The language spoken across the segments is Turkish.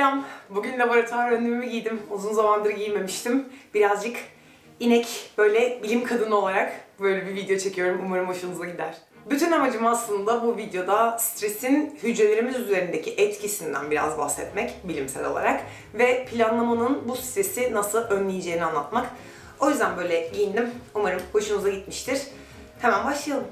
Selam. Bugün laboratuvar önlüğümü giydim. Uzun zamandır giymemiştim. Birazcık inek, böyle bilim kadını olarak böyle bir video çekiyorum. Umarım hoşunuza gider. Bütün amacım aslında bu videoda stresin hücrelerimiz üzerindeki etkisinden biraz bahsetmek bilimsel olarak ve planlamanın bu stresi nasıl önleyeceğini anlatmak. O yüzden böyle giyindim. Umarım hoşunuza gitmiştir. Hemen başlayalım.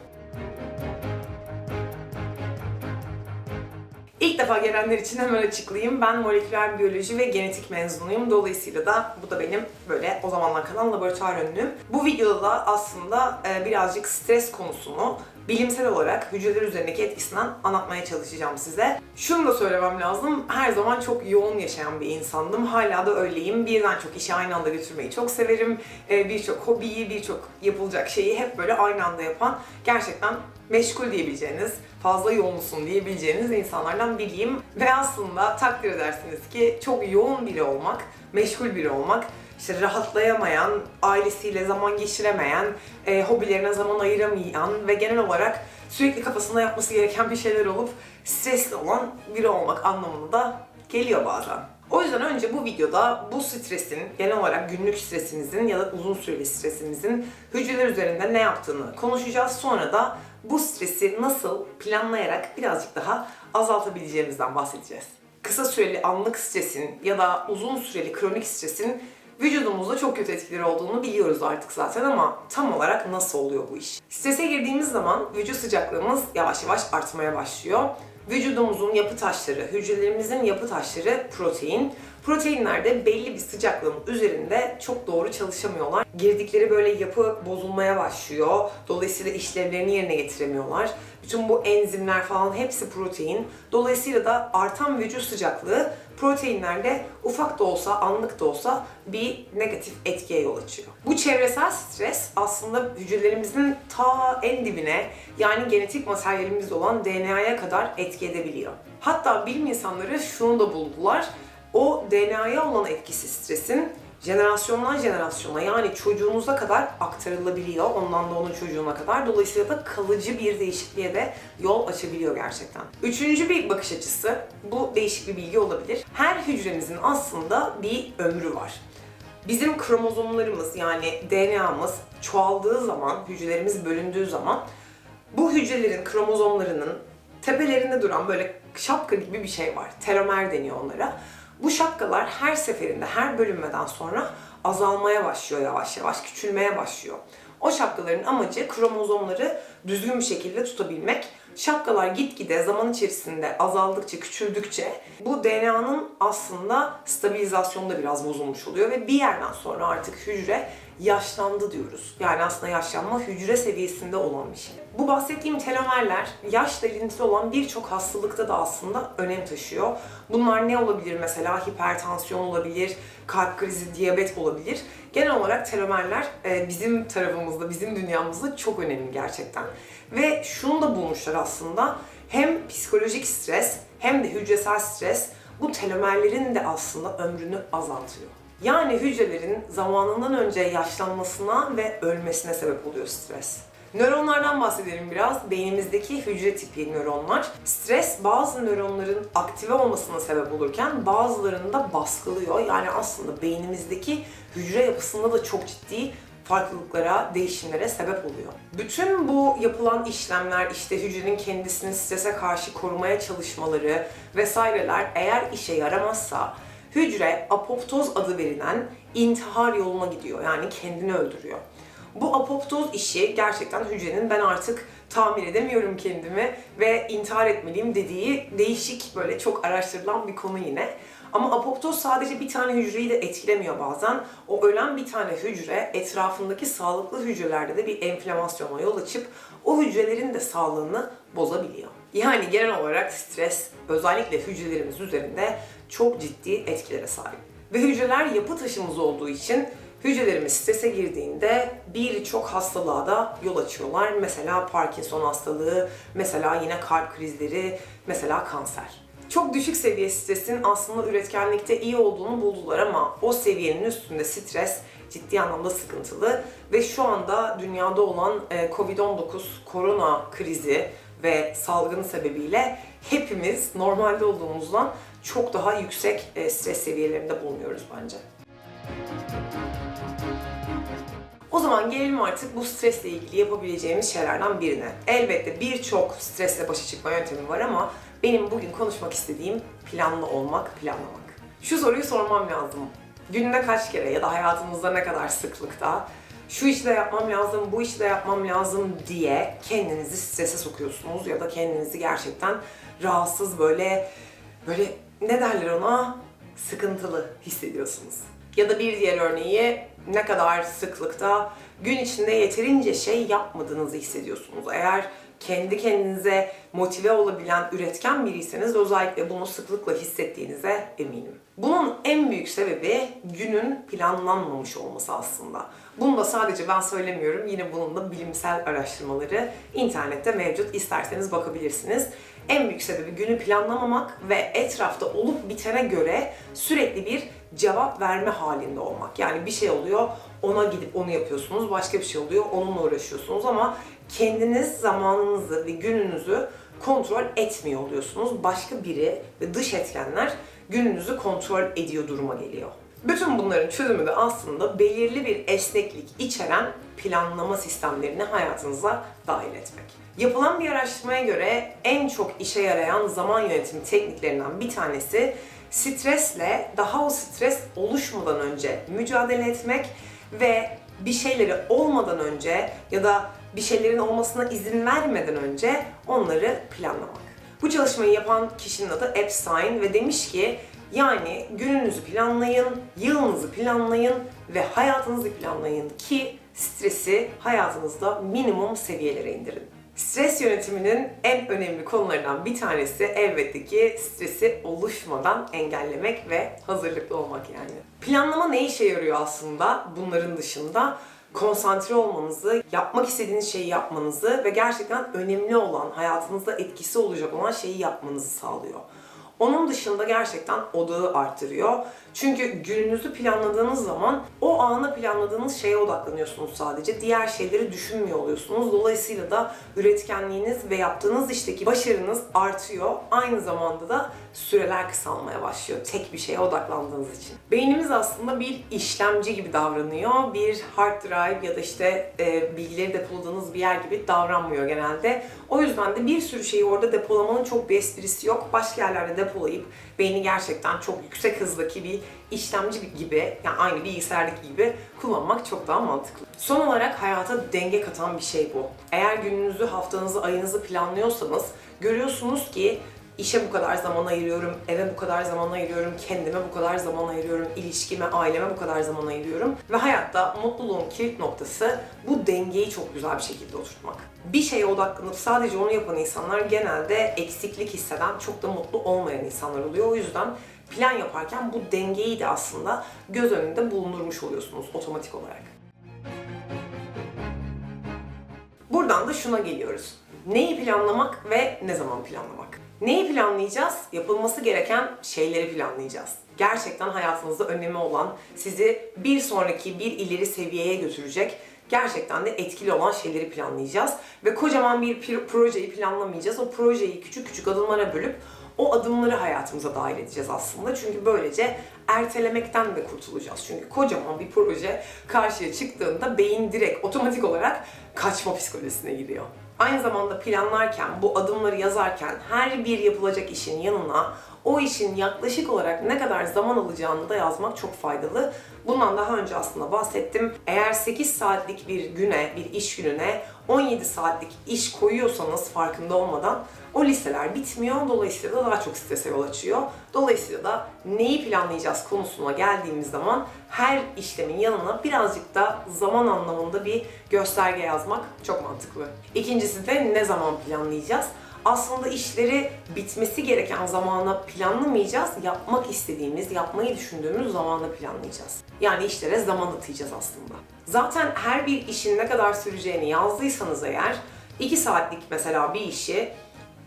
İlk defa gelenler için hemen açıklayayım. Ben moleküler biyoloji ve genetik mezunuyum. Dolayısıyla da bu da benim böyle o zamandan kalan laboratuvar önlüğüm. Bu videoda da aslında e, birazcık stres konusunu bilimsel olarak hücreler üzerindeki etkisinden anlatmaya çalışacağım size. Şunu da söylemem lazım. Her zaman çok yoğun yaşayan bir insandım. Hala da öyleyim. Birden çok işi aynı anda götürmeyi çok severim. E, Birçok hobiyi, birçok yapılacak şeyi hep böyle aynı anda yapan gerçekten meşgul diyebileceğiniz, fazla yoğunsun diyebileceğiniz insanlardan biriyim. Ve aslında takdir edersiniz ki çok yoğun biri olmak, meşgul biri olmak, işte rahatlayamayan, ailesiyle zaman geçiremeyen, e, hobilerine zaman ayıramayan ve genel olarak sürekli kafasında yapması gereken bir şeyler olup stresli olan biri olmak anlamına da geliyor bazen. O yüzden önce bu videoda bu stresin, genel olarak günlük stresinizin ya da uzun süreli stresinizin hücreler üzerinde ne yaptığını konuşacağız. Sonra da bu stresi nasıl planlayarak birazcık daha azaltabileceğimizden bahsedeceğiz. Kısa süreli anlık stresin ya da uzun süreli kronik stresin vücudumuzda çok kötü etkileri olduğunu biliyoruz artık zaten ama tam olarak nasıl oluyor bu iş? Strese girdiğimiz zaman vücut sıcaklığımız yavaş yavaş artmaya başlıyor. Vücudumuzun yapı taşları, hücrelerimizin yapı taşları protein. Proteinler de belli bir sıcaklığın üzerinde çok doğru çalışamıyorlar. Girdikleri böyle yapı bozulmaya başlıyor. Dolayısıyla işlevlerini yerine getiremiyorlar. Bütün bu enzimler falan hepsi protein. Dolayısıyla da artan vücut sıcaklığı proteinlerde ufak da olsa, anlık da olsa bir negatif etkiye yol açıyor. Bu çevresel stres aslında hücrelerimizin ta en dibine yani genetik materyalimiz olan DNA'ya kadar etki edebiliyor. Hatta bilim insanları şunu da buldular. O DNA'ya olan etkisi stresin jenerasyondan jenerasyona yani çocuğunuza kadar aktarılabiliyor. Ondan da onun çocuğuna kadar. Dolayısıyla da kalıcı bir değişikliğe de yol açabiliyor gerçekten. Üçüncü bir bakış açısı, bu değişik bir bilgi olabilir. Her hücremizin aslında bir ömrü var. Bizim kromozomlarımız yani DNA'mız çoğaldığı zaman, hücrelerimiz bölündüğü zaman bu hücrelerin kromozomlarının tepelerinde duran böyle şapka gibi bir şey var. Telomer deniyor onlara. Bu şapkalar her seferinde, her bölünmeden sonra azalmaya başlıyor yavaş yavaş, küçülmeye başlıyor. O şapkaların amacı kromozomları düzgün bir şekilde tutabilmek. Şapkalar gitgide zaman içerisinde azaldıkça, küçüldükçe bu DNA'nın aslında stabilizasyonu da biraz bozulmuş oluyor ve bir yerden sonra artık hücre yaşlandı diyoruz. Yani aslında yaşlanma hücre seviyesinde olan bir şey. Bu bahsettiğim telomerler yaşla ilintili olan birçok hastalıkta da aslında önem taşıyor. Bunlar ne olabilir mesela? Hipertansiyon olabilir, kalp krizi, diyabet olabilir. Genel olarak telomerler e, bizim tarafımızda, bizim dünyamızda çok önemli gerçekten. Ve şunu da bulmuşlar aslında. Hem psikolojik stres hem de hücresel stres bu telomerlerin de aslında ömrünü azaltıyor. Yani hücrelerin zamanından önce yaşlanmasına ve ölmesine sebep oluyor stres. Nöronlardan bahsedelim biraz. Beynimizdeki hücre tipi nöronlar. Stres bazı nöronların aktive olmasına sebep olurken bazılarını da baskılıyor. Yani aslında beynimizdeki hücre yapısında da çok ciddi farklılıklara, değişimlere sebep oluyor. Bütün bu yapılan işlemler, işte hücrenin kendisini strese karşı korumaya çalışmaları vesaireler eğer işe yaramazsa hücre apoptoz adı verilen intihar yoluna gidiyor. Yani kendini öldürüyor. Bu apoptoz işi gerçekten hücrenin ben artık tamir edemiyorum kendimi ve intihar etmeliyim dediği değişik böyle çok araştırılan bir konu yine. Ama apoptoz sadece bir tane hücreyi de etkilemiyor bazen. O ölen bir tane hücre etrafındaki sağlıklı hücrelerde de bir enflamasyona yol açıp o hücrelerin de sağlığını bozabiliyor. Yani genel olarak stres özellikle hücrelerimiz üzerinde çok ciddi etkilere sahip. Ve hücreler yapı taşımız olduğu için hücrelerimiz strese girdiğinde birçok hastalığa da yol açıyorlar. Mesela Parkinson hastalığı, mesela yine kalp krizleri, mesela kanser. Çok düşük seviye stresin aslında üretkenlikte iyi olduğunu buldular ama o seviyenin üstünde stres ciddi anlamda sıkıntılı ve şu anda dünyada olan e, Covid-19 korona krizi ve salgın sebebiyle hepimiz normalde olduğumuzdan çok daha yüksek e, stres seviyelerinde bulunuyoruz bence. O zaman gelelim artık bu stresle ilgili yapabileceğimiz şeylerden birine. Elbette birçok stresle başa çıkma yöntemi var ama benim bugün konuşmak istediğim planlı olmak, planlamak. Şu soruyu sormam lazım. Günde kaç kere ya da hayatınızda ne kadar sıklıkta şu işi de yapmam lazım, bu işi de yapmam lazım diye kendinizi strese sokuyorsunuz ya da kendinizi gerçekten rahatsız böyle böyle ne derler ona sıkıntılı hissediyorsunuz. Ya da bir diğer örneği ne kadar sıklıkta gün içinde yeterince şey yapmadığınızı hissediyorsunuz. Eğer kendi kendinize motive olabilen, üretken biriyseniz özellikle bunu sıklıkla hissettiğinize eminim. Bunun en büyük sebebi günün planlanmamış olması aslında. Bunu da sadece ben söylemiyorum. Yine bunun da bilimsel araştırmaları internette mevcut. İsterseniz bakabilirsiniz. En büyük sebebi günü planlamamak ve etrafta olup bitene göre sürekli bir cevap verme halinde olmak. Yani bir şey oluyor, ona gidip onu yapıyorsunuz. Başka bir şey oluyor, onunla uğraşıyorsunuz ama kendiniz zamanınızı ve gününüzü kontrol etmiyor oluyorsunuz. Başka biri ve dış etkenler gününüzü kontrol ediyor duruma geliyor. Bütün bunların çözümü de aslında belirli bir esneklik içeren planlama sistemlerini hayatınıza dahil etmek. Yapılan bir araştırmaya göre en çok işe yarayan zaman yönetimi tekniklerinden bir tanesi stresle daha o stres oluşmadan önce mücadele etmek ve bir şeyleri olmadan önce ya da bir şeylerin olmasına izin vermeden önce onları planlamak. Bu çalışmayı yapan kişinin adı Epstein ve demiş ki yani gününüzü planlayın, yılınızı planlayın ve hayatınızı planlayın ki stresi hayatınızda minimum seviyelere indirin. Stres yönetiminin en önemli konularından bir tanesi elbette ki stresi oluşmadan engellemek ve hazırlıklı olmak yani. Planlama ne işe yarıyor aslında bunların dışında? konsantre olmanızı, yapmak istediğiniz şeyi yapmanızı ve gerçekten önemli olan, hayatınızda etkisi olacak olan şeyi yapmanızı sağlıyor. Onun dışında gerçekten odağı arttırıyor. Çünkü gününüzü planladığınız zaman o anı planladığınız şeye odaklanıyorsunuz sadece. Diğer şeyleri düşünmüyor oluyorsunuz. Dolayısıyla da üretkenliğiniz ve yaptığınız işteki başarınız artıyor. Aynı zamanda da süreler kısalmaya başlıyor tek bir şeye odaklandığınız için. Beynimiz aslında bir işlemci gibi davranıyor. Bir hard drive ya da işte e, bilgileri depoladığınız bir yer gibi davranmıyor genelde. O yüzden de bir sürü şeyi orada depolamanın çok bir esprisi yok. Başka yerlerde depolayıp beyni gerçekten çok yüksek hızdaki bir işlemci gibi yani aynı bilgisayardaki gibi kullanmak çok daha mantıklı. Son olarak hayata denge katan bir şey bu. Eğer gününüzü, haftanızı, ayınızı planlıyorsanız görüyorsunuz ki işe bu kadar zaman ayırıyorum, eve bu kadar zaman ayırıyorum, kendime bu kadar zaman ayırıyorum, ilişkime, aileme bu kadar zaman ayırıyorum. Ve hayatta mutluluğun kilit noktası bu dengeyi çok güzel bir şekilde oturtmak. Bir şeye odaklanıp sadece onu yapan insanlar genelde eksiklik hisseden, çok da mutlu olmayan insanlar oluyor. O yüzden plan yaparken bu dengeyi de aslında göz önünde bulundurmuş oluyorsunuz otomatik olarak. Buradan da şuna geliyoruz. Neyi planlamak ve ne zaman planlamak? Neyi planlayacağız? Yapılması gereken şeyleri planlayacağız. Gerçekten hayatınızda önemi olan, sizi bir sonraki, bir ileri seviyeye götürecek, gerçekten de etkili olan şeyleri planlayacağız. Ve kocaman bir projeyi planlamayacağız. O projeyi küçük küçük adımlara bölüp o adımları hayatımıza dahil edeceğiz aslında. Çünkü böylece ertelemekten de kurtulacağız. Çünkü kocaman bir proje karşıya çıktığında beyin direkt otomatik olarak kaçma psikolojisine giriyor. Aynı zamanda planlarken, bu adımları yazarken her bir yapılacak işin yanına o işin yaklaşık olarak ne kadar zaman alacağını da yazmak çok faydalı. Bundan daha önce aslında bahsettim. Eğer 8 saatlik bir güne, bir iş gününe 17 saatlik iş koyuyorsanız farkında olmadan o listeler bitmiyor. Dolayısıyla da daha çok strese yol açıyor. Dolayısıyla da neyi planlayacağız konusuna geldiğimiz zaman her işlemin yanına birazcık da zaman anlamında bir gösterge yazmak çok mantıklı. İkincisi de ne zaman planlayacağız? Aslında işleri bitmesi gereken zamana planlamayacağız. Yapmak istediğimiz, yapmayı düşündüğümüz zamanda planlayacağız. Yani işlere zaman atayacağız aslında. Zaten her bir işin ne kadar süreceğini yazdıysanız eğer 2 saatlik mesela bir işi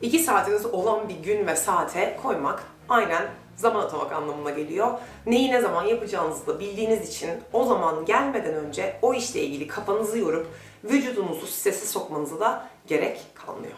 2 saatiniz olan bir gün ve saate koymak aynen zaman atamak anlamına geliyor. Neyi ne zaman yapacağınızı da bildiğiniz için o zaman gelmeden önce o işle ilgili kafanızı yorup vücudunuzu strese sokmanıza da gerek kalmıyor.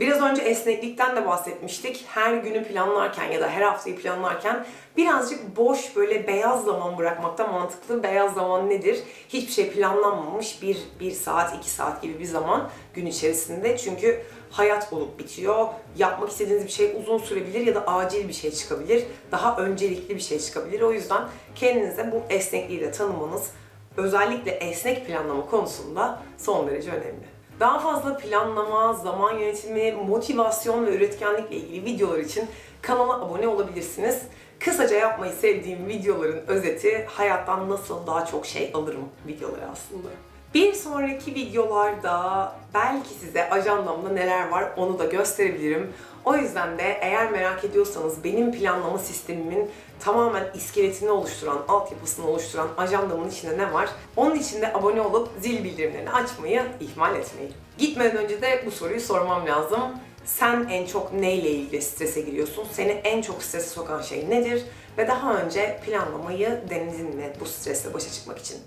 Biraz önce esneklikten de bahsetmiştik. Her günü planlarken ya da her haftayı planlarken birazcık boş böyle beyaz zaman bırakmakta mantıklı. Beyaz zaman nedir? Hiçbir şey planlanmamış bir, bir saat, iki saat gibi bir zaman gün içerisinde. Çünkü hayat olup bitiyor. Yapmak istediğiniz bir şey uzun sürebilir ya da acil bir şey çıkabilir. Daha öncelikli bir şey çıkabilir. O yüzden kendinize bu esnekliği de tanımanız özellikle esnek planlama konusunda son derece önemli. Daha fazla planlama, zaman yönetimi, motivasyon ve üretkenlikle ilgili videolar için kanala abone olabilirsiniz. Kısaca yapmayı sevdiğim videoların özeti hayattan nasıl daha çok şey alırım videoları aslında. Bir sonraki videolarda belki size ajandamda neler var onu da gösterebilirim. O yüzden de eğer merak ediyorsanız benim planlama sistemimin tamamen iskeletini oluşturan, altyapısını oluşturan ajandamın içinde ne var? Onun içinde abone olup zil bildirimlerini açmayı ihmal etmeyin. Gitmeden önce de bu soruyu sormam lazım. Sen en çok neyle ilgili strese giriyorsun? Seni en çok strese sokan şey nedir? Ve daha önce planlamayı denedin mi bu stresle başa çıkmak için?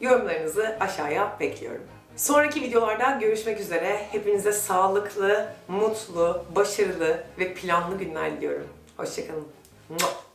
Yorumlarınızı aşağıya bekliyorum. Sonraki videolarda görüşmek üzere. Hepinize sağlıklı, mutlu, başarılı ve planlı günler diliyorum. Hoşçakalın.